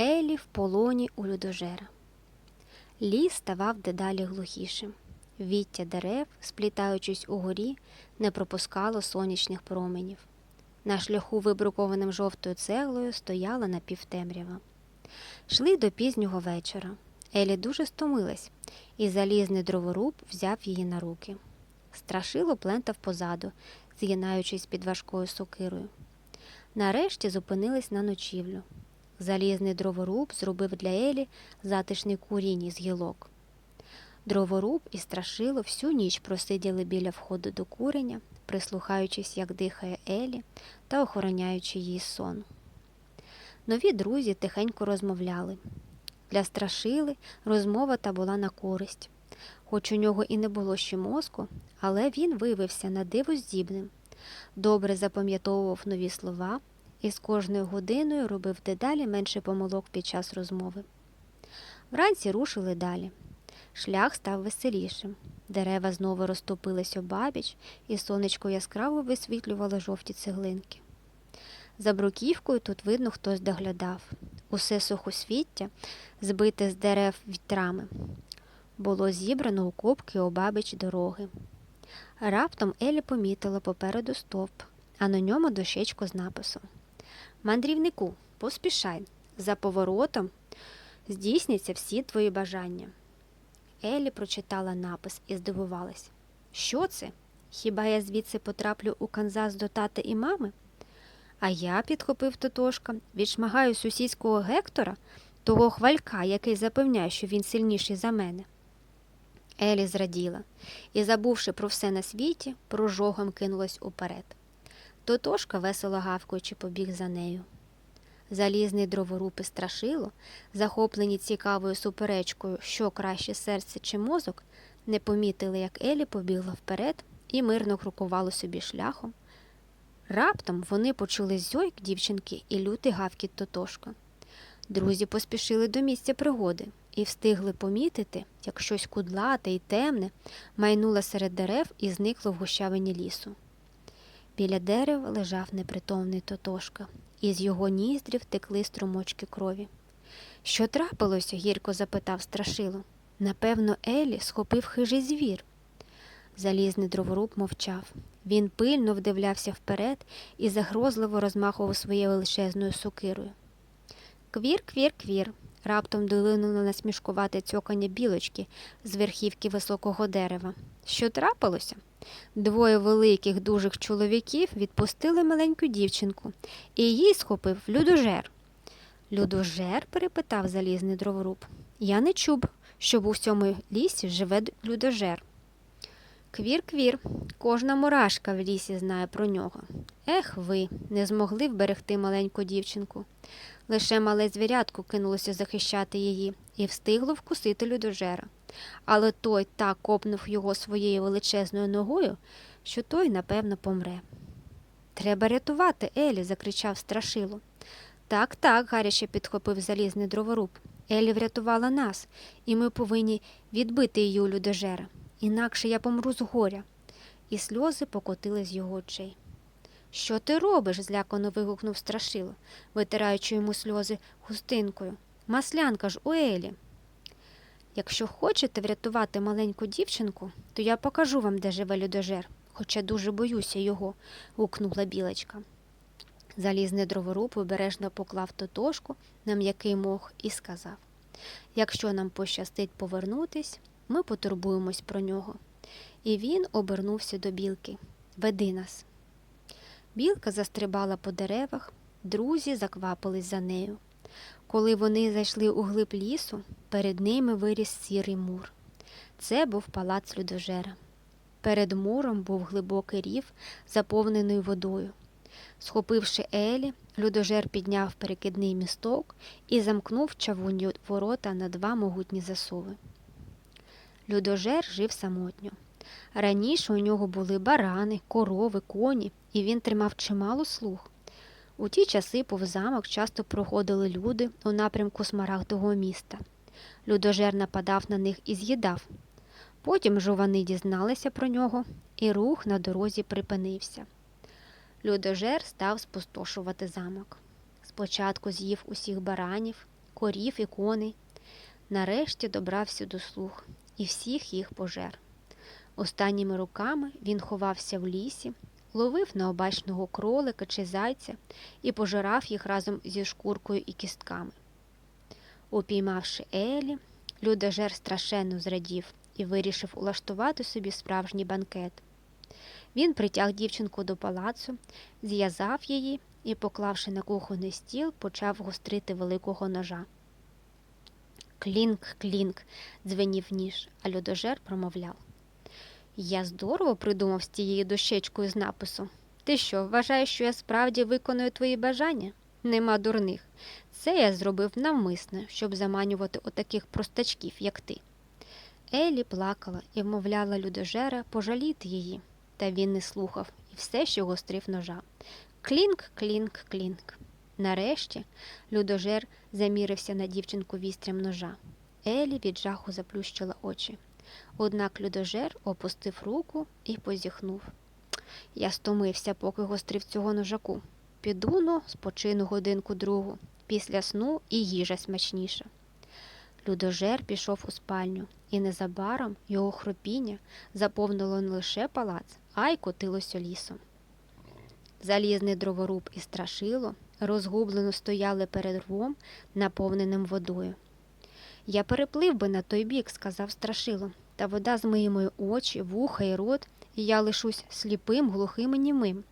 Елі в полоні у людожера. Ліс ставав дедалі глухішим. Віття дерев, сплітаючись угорі, не пропускало сонячних променів. На шляху, вибрукованим жовтою цеглою, стояла напівтемрява. Йшли до пізнього вечора. Елі дуже стомилась, і залізний дроворуб взяв її на руки. Страшило плентав позаду, згинаючись під важкою сокирою. Нарешті зупинились на ночівлю. Залізний дроворуб зробив для Елі затишний курінь із гілок. Дроворуб і страшило всю ніч просиділи біля входу до куреня, прислухаючись, як дихає Елі та охороняючи її сон. Нові друзі тихенько розмовляли. Для страшили розмова та була на користь. Хоч у нього і не було ще мозку, але він виявився на диво здібним. Добре запам'ятовував нові слова і з кожною годиною робив дедалі менше помилок під час розмови. Вранці рушили далі. Шлях став веселішим. Дерева знову розтопились обабіч, і сонечко яскраво висвітлювало жовті цеглинки. За бруківкою тут видно, хтось доглядав. Усе сухосвіття збите з дерев вітрами. Було зібрано у копки обабіч дороги. Раптом Елі помітила попереду стовп, а на ньому дощечко з написом Мандрівнику, поспішай, за поворотом здійсняться всі твої бажання. Елі прочитала напис і здивувалась. Що це? Хіба я звідси потраплю у Канзас до тати і мами? А я, підхопив Тотошка, відшмагаю сусідського Гектора, того хвалька, який запевняє, що він сильніший за мене. Елі зраділа і, забувши про все на світі, прожогом кинулась уперед. Тотошка, весело гавкаючи, побіг за нею. Залізний дроворуб і страшило, захоплені цікавою суперечкою, що краще серце чи мозок, не помітили, як Елі побігла вперед і мирно крокувало собі шляхом. Раптом вони почули зойк дівчинки і лютий гавкіт Тотошка. Друзі поспішили до місця пригоди і встигли помітити, як щось кудлате і темне майнуло серед дерев і зникло в гущавині лісу. Біля дерева лежав непритомний Тотошка, і з його ніздрів текли струмочки крові. Що трапилося? гірко запитав страшило. Напевно, Елі схопив хижий звір. Залізний дроворуб мовчав. Він пильно вдивлявся вперед і загрозливо розмахував своєю величезною сокирою. Квір, квір, квір. Раптом долинуло насмішкувате цьокання білочки з верхівки високого дерева. Що трапилося? Двоє великих дужих чоловіків відпустили маленьку дівчинку, і її схопив людожер. Людожер? перепитав залізний дроворуб. Я не чув, щоб у всьому лісі живе людожер. Квір, квір, кожна мурашка в лісі знає про нього. Ех ви, не змогли вберегти маленьку дівчинку. Лише мале звірятко кинулося захищати її і встигло вкусити людожера. Але той так копнув його своєю величезною ногою, що той, напевно, помре. Треба рятувати, Елі, закричав страшило. Так, так, гаряче підхопив залізний дроворуб. Елі врятувала нас, і ми повинні відбити її у людожера. Інакше я помру з горя. І сльози покотили з його очей. Що ти робиш? злякано вигукнув страшило, витираючи йому сльози хустинкою. Маслянка ж у Елі. Якщо хочете врятувати маленьку дівчинку, то я покажу вам, де живе людожер, хоча дуже боюся його, гукнула білочка. Залізний дроворуб обережно поклав тотошку на м'який мох і сказав Якщо нам пощастить повернутись, ми потурбуємось про нього. І він обернувся до білки. Веди нас. Білка застрибала по деревах, друзі заквапились за нею. Коли вони зайшли у глиб лісу, перед ними виріс сірий мур. Це був палац людожера. Перед муром був глибокий рів, заповнений водою. Схопивши Елі, людожер підняв перекидний місток і замкнув чавунні ворота на два могутні засови. Людожер жив самотньо. Раніше у нього були барани, корови, коні, і він тримав чимало слуг. У ті часи повз замок часто проходили люди у напрямку смарагдового міста. Людожер нападав на них і з'їдав. Потім жовани дізналися про нього, і рух на дорозі припинився. Людожер став спустошувати замок. Спочатку з'їв усіх баранів, корів і коней. Нарешті добрався до слуг і всіх їх пожер. Останніми руками він ховався в лісі, ловив необачного кролика чи зайця і пожирав їх разом зі шкуркою і кістками. Упіймавши Елі, людожер страшенно зрадів і вирішив улаштувати собі справжній банкет. Він притяг дівчинку до палацу, зв'язав її і, поклавши на кухонний стіл, почав гострити великого ножа. Клінк, клінк, дзвенів ніж, а людожер промовляв. Я здорово придумав з тією дощечкою з напису. Ти що, вважаєш, що я справді виконую твої бажання? Нема дурних. Це я зробив навмисно, щоб заманювати отаких простачків, як ти. Елі плакала і вмовляла людожера пожаліти її, та він не слухав і все ще гострив ножа. Клінк, клінк, клінк. Нарешті людожер замірився на дівчинку вістрям ножа. Елі від жаху заплющила очі. Однак людожер опустив руку і позіхнув. Я стомився, поки гострив цього ножаку. Піду но, спочину годинку другу, після сну і їжа смачніша. Людожер пішов у спальню, і незабаром його хропіння заповнило не лише палац, а й котилося лісом. Залізний дроворуб і страшило розгублено стояли перед рвом, наповненим водою. Я переплив би на той бік, сказав страшило, та вода змиє мої очі, вуха і рот, і я лишусь сліпим, глухим і німим.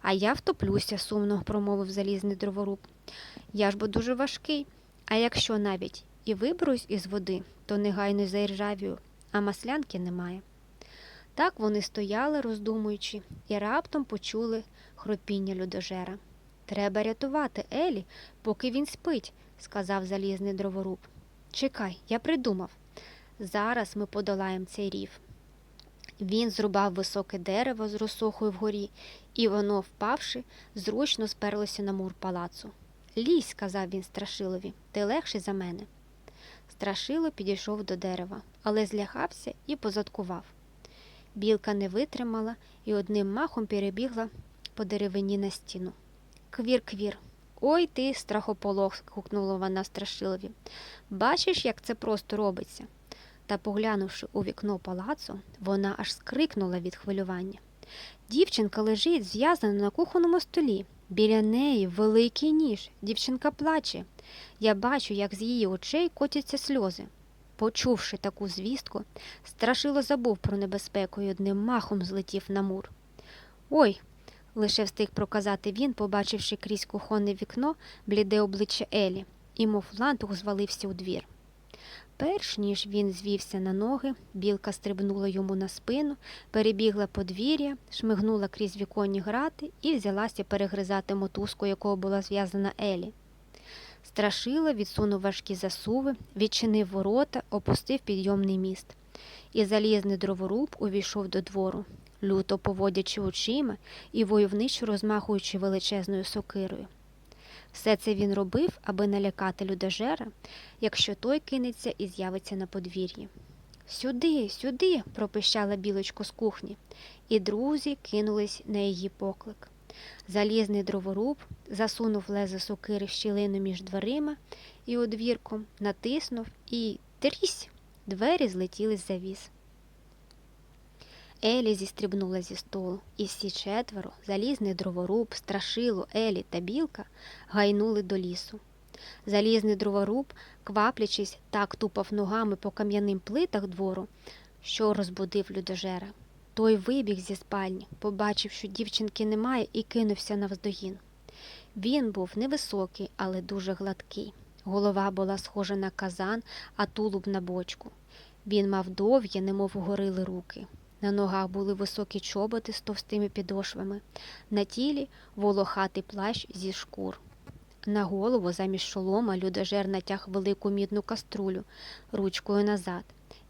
А я втоплюся, сумно промовив залізний дроворуб. Я ж бо дуже важкий. А якщо навіть і виберусь із води, то негайно заіржавію, а маслянки немає. Так вони стояли, роздумуючи, і раптом почули хропіння людожера. Треба рятувати Елі, поки він спить, сказав залізний дроворуб. Чекай, я придумав. Зараз ми подолаємо цей рів. Він зрубав високе дерево з росохою вгорі, і воно, впавши, зручно сперлося на мур палацу. Лізь, сказав він страшилові, ти легший за мене. Страшило підійшов до дерева, але злягався і позадкував. Білка не витримала і одним махом перебігла по деревині на стіну. Квір, квір. Ой ти, страхополох, гукнула вона страшилові. Бачиш, як це просто робиться. Та, поглянувши у вікно палацу, вона аж скрикнула від хвилювання. Дівчинка лежить зв'язана на кухонному столі. Біля неї великий ніж. Дівчинка плаче. Я бачу, як з її очей котяться сльози. Почувши таку звістку, страшило забув про небезпеку і одним махом злетів на мур. Ой, лише встиг проказати він, побачивши крізь кухонне вікно бліде обличчя Елі, і, мов лантух, звалився у двір. Перш ніж він звівся на ноги, білка стрибнула йому на спину, перебігла подвір'я, шмигнула крізь віконні грати і взялася перегризати мотузку, якою була зв'язана Елі. Страшила, відсунув важкі засуви, відчинив ворота, опустив підйомний міст. І залізний дроворуб увійшов до двору, люто поводячи очима і войовничо розмахуючи величезною сокирою. Все це він робив, аби налякати людожера, якщо той кинеться і з'явиться на подвір'ї. Сюди, сюди, пропищала білочко з кухні, і друзі кинулись на її поклик. Залізний дроворуб засунув лезо сокири щілину між дверима і одвірком натиснув і трісь, двері злетіли з завіс. Елі зістрибнула зі столу, і всі четверо залізний дроворуб, страшило, Елі та білка гайнули до лісу. Залізний дроворуб, кваплячись, так тупав ногами по кам'яним плитах двору, що розбудив людожера. Той вибіг зі спальні, побачив, що дівчинки немає, і кинувся навздогін. Він був невисокий, але дуже гладкий. Голова була схожа на казан, а тулуб на бочку. Він мав довгі, немов горили руки. На ногах були високі чоботи з товстими підошвами, на тілі волохатий плащ зі шкур. На голову замість шолома людожер натяг велику мідну каструлю ручкою назад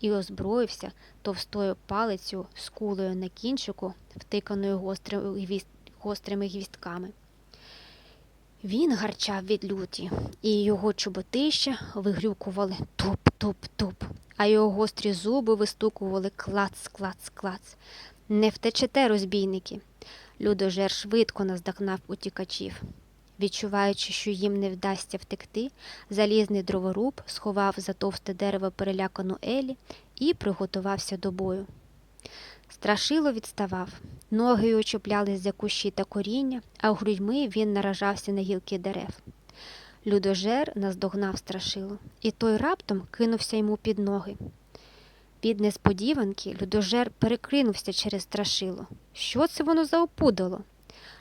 і озброївся товстою палицю з кулею на кінчику, втиканою гострими, гвістками. Він гарчав від люті, і його чоботища вигрюкували туп-туп-туп, а його гострі зуби вистукували клац, клац, клац. Не втечете, розбійники. Людожер швидко наздогнав утікачів. Відчуваючи, що їм не вдасться втекти, залізний дроворуб сховав за товсте дерево перелякану Елі і приготувався до бою. Страшило відставав, ноги його за кущі та коріння, а грудьми він наражався на гілки дерев. Людожер наздогнав страшило, і той раптом кинувся йому під ноги. Від несподіванки людожер перекинувся через страшило. Що це воно за опудало?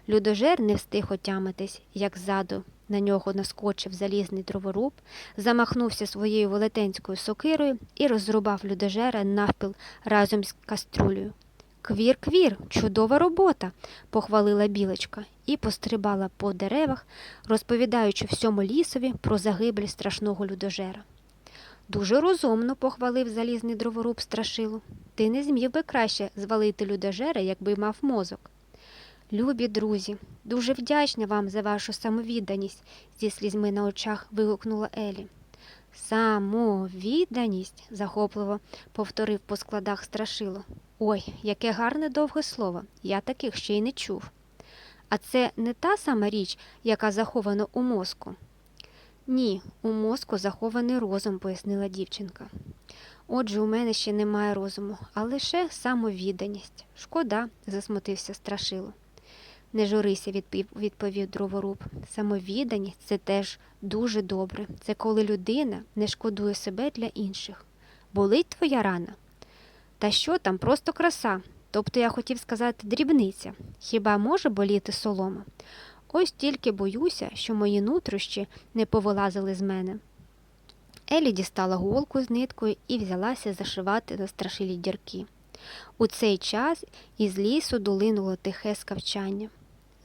Людожер не встиг отямитись, як ззаду на нього наскочив залізний дроворуб, замахнувся своєю велетенською сокирою і розрубав людожера навпіл разом з каструлею. Квір, квір, чудова робота, похвалила білочка і пострибала по деревах, розповідаючи всьому лісові про загибель страшного людожера. Дуже розумно похвалив залізний дроворуб страшилу. Ти не зміг би краще звалити людожера, якби мав мозок. Любі друзі, дуже вдячна вам за вашу самовідданість, зі слізьми на очах вигукнула Елі. Самовідданість, захопливо повторив по складах страшило. Ой, яке гарне довге слово, я таких ще й не чув. А це не та сама річ, яка захована у мозку. Ні, у мозку захований розум, пояснила дівчинка. Отже, у мене ще немає розуму, а лише самовідданість. Шкода, засмутився страшило. Не журися, відповів дроворуб. Самовідданість це теж дуже добре. Це коли людина не шкодує себе для інших. Болить твоя рана? Та що там, просто краса. Тобто я хотів сказати дрібниця. Хіба може боліти солома? Ось тільки боюся, що мої нутрощі не повилазили з мене. Елі дістала голку з ниткою і взялася зашивати на страшилі дірки. У цей час із лісу долинуло тихе скавчання.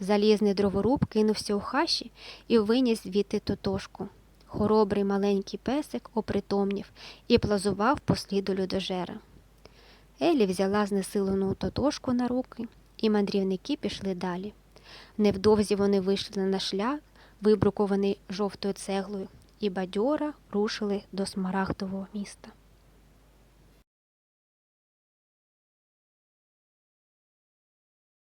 Залізний дроворуб кинувся у хащі і виніс звідти тотошку. Хоробрий маленький песик опритомнів і плазував по сліду людожера. Елі взяла знесилену тотошку на руки, і мандрівники пішли далі. Невдовзі вони вийшли на шлях, вибрукований жовтою цеглою, і бадьора рушили до смарагдового міста.